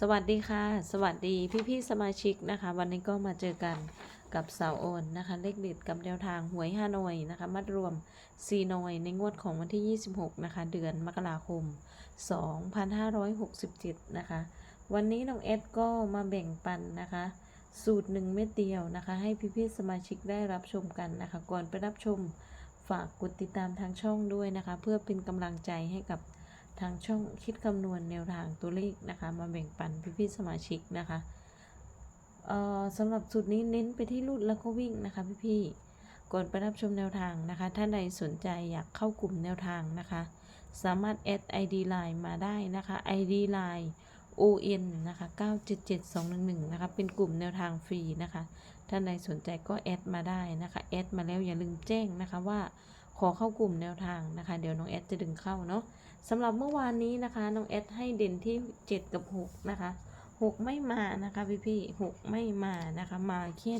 สวัสดีค่ะ สวัสดีพี่ๆสมาชิกนะคะ วันนี้ก็มาเจอกันกับสาวโอนนะคะ เลขเด็ดกับแนวทางหวยฮานอยนะคะ มัดรวมซีนอยในงวดของวันที่ 26 นะคะ เดือนมกราคม 2567 นะคะ วันนี้น้องเอสก็มาแบ่งปันนะคะ สูตรหนึ่งเม็ดเดียวนะคะ ให้พี่ๆสมาชิกได้รับชมกันนะคะ ก่อนไปรับชมฝากกดติดตามทางช่องด้วยนะคะ เพื่อเป็นกำลังใจให้กับ ทางช่องคิดคำนวณแนวทางตัวเลขนะคะ มาแบ่งปันพี่ๆสมาชิกนะคะเอ่อสำหรับสูตรนี้เน้นไปที่ลูดแล้วก็วิ่งนะคะพี่ๆก่อนไปรับชมแนวทางนะคะ ท่านใดสนใจอยากเข้ากลุ่มแนวทางนะคะ สามารถแอด ID Line มาได้นะคะ ID Line ON นะคะ977211 นะคะ เป็นกลุ่มแนวทางฟรีนะคะ ท่านใดสนใจก็แอดมาได้นะคะ แอดมาแล้วอย่าลืมแจ้งนะคะว่า ขอเข้ากลุ่มแนวทางนะคะ เดี๋ยวน้องแอดจะดึงเข้าเนาะสำหรับเมื่อวานนี้นะคะน้องเอสให้เด่นที่ 7 กับ 6 นะคะ 6 ไม่มานะคะพี่พี่ๆ6ไม่มานะคะ มาแค่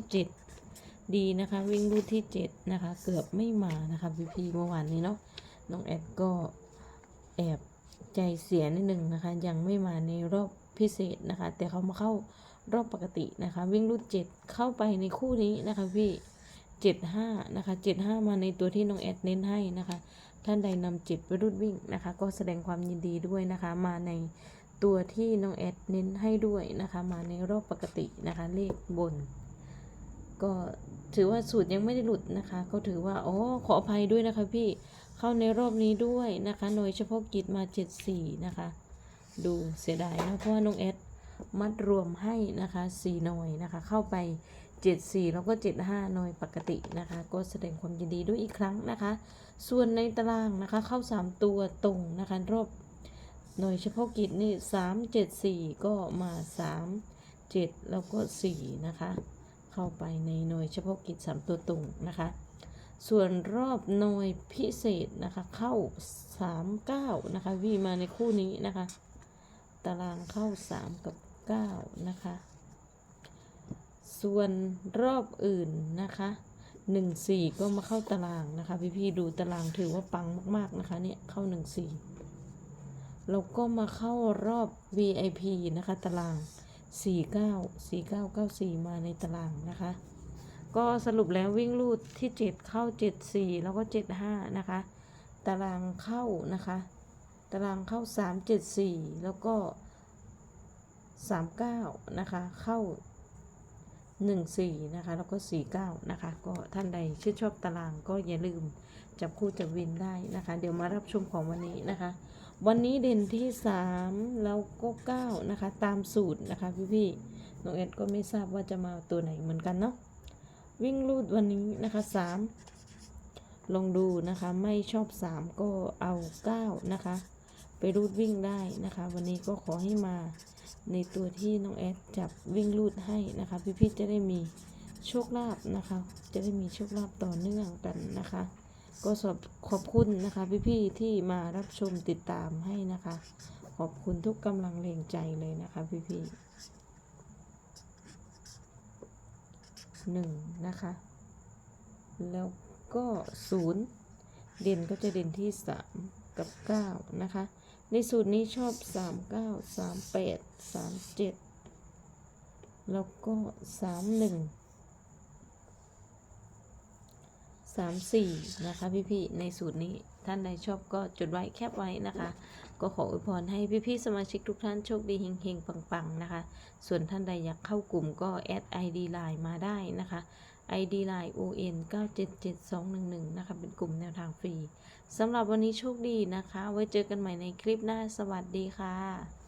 7ดีนะคะ วิ่งรูดที่ 7 นะคะ เกือบไม่มานะคะพี่พี่เมื่อวานนี้เนาะน้องเอสก็แอบใจเสียนิดหนึ่งนะคะ ยังไม่มาในรอบพิเศษนะคะ แต่เขามาเข้ารอบปกตินะคะ วิ่งรูด7เข้าไปในคู่นี้นะคะพี่ 75 นะคะ 75 มาในตัวที่น้องแอดเน้นให้นะคะ ท่านใดนำจิตไปรุดวิ่งนะคะ ก็แสดงความยินดีด้วยนะคะ มาในตัวที่น้องแอดเน้นให้ด้วยนะคะ มาในรอบปกตินะคะ เลขบน ก็ถือว่าสูตรยังไม่ได้หลุดนะคะ ก็ถือว่าอ๋อขออภัยด้วยนะคะพี่เข้าในรอบนี้ด้วยนะคะหน่วยเฉพาะกิจมา 74 นะคะ ดูเสียดายนะเพราะว่าน้องแอดมัดรวมให้นะคะ4หน่วยนะคะ เข้าไป 74 แล้วก็ 75หน่วยปกตินะคะ ก็แสดงความยินดีด้วยอีกครั้งนะคะ ส่วนในตารางนะคะเข้า 3 ตัวตรงนะคะรอบหน่วยเฉพาะกิจนี่ 3 7 4 ก็มา 3 7 แล้วก็4นะคะ เข้าไปในหน่วยเฉพาะกิจ 3 ตัวตรงนะคะ ส่วนรอบหน่วยพิเศษนะคะเข้า 3 9 นะคะวีมาในคู่นี้นะคะ ตารางเข้า 3 กับ 9 นะคะ ส่วนรอบอื่นนะคะหนึ่งสี่ก็มาเข้าตารางนะคะ พี่ๆดูตารางถือว่าปังมากๆนะคะเนี่ยเข้าหนึ่งสี่เราก็มาเข้ารอบ VIP นะคะ ตารางสี่เก้าสี่เก้าเก้าสี่มาในตารางนะคะ ก็สรุปแล้ววิ่งลูดที่เจ็ดเข้าเจ็ดสี่แล้วก็เจ็ดห้านะคะ ตารางเข้านะคะ ตารางเข้าสามเจ็ดสี่แล้วก็สามเก้านะคะ เข้า หนึ่งสี่นะคะ แล้วก็สี่เก้านะคะ ก็ท่านใดชื่นชอบตารางก็อย่าลืมจับคู่จับวินได้นะคะ เดี๋ยวมารับชมของวันนี้นะคะ วันนี้เด่นที่สามแล้วก็เก้านะคะ ตามสูตรนะคะพี่พี่ๆน้องเอ็ดก็ไม่ทราบว่าจะมาตัวไหนเหมือนกันเนาะวิ่งลูดวันนี้นะคะสามลองดูนะคะ ไม่ชอบสามก็เอาเก้านะคะ ไปรูดวิ่งได้นะคะ วันนี้ก็ขอให้มาในตัวที่น้องแอดจับวิ่งลูดให้นะคะ พี่ๆจะได้มีโชคลาภนะคะ จะได้มีโชคลาภต่อเนื่องกันนะคะ ก็สอบขอบคุณนะคะ พี่ๆที่มารับชมติดตามให้นะคะ ขอบคุณทุกกำลังแรงใจเลยนะคะพี่ๆหนึ่งนะคะ แล้วก็ศูนย์เด่นก็จะเด่นที่สามกับเก้านะคะ ในสูตรนี้ชอบสามเก้าสามแปดสามเจ็ดแล้วก็สามหนึ่งสามสี่นะคะพี่ๆในสูตรนี้ท่านใดชอบก็จดไว้แคปไว้นะคะ ก็ขออวยพรให้พี่ๆสมาชิกทุกท่านโชคดีเฮงๆ ปังๆ นะคะ ส่วนท่านใดอยากเข้ากลุ่มก็แอด ID Line มาได้นะคะ ID Line ON 977211 นะคะ เป็นกลุ่มแนวทางฟรีสำหรับวันนี้โชคดีนะคะ ไว้เจอกันใหม่ในคลิปหน้า สวัสดีค่ะ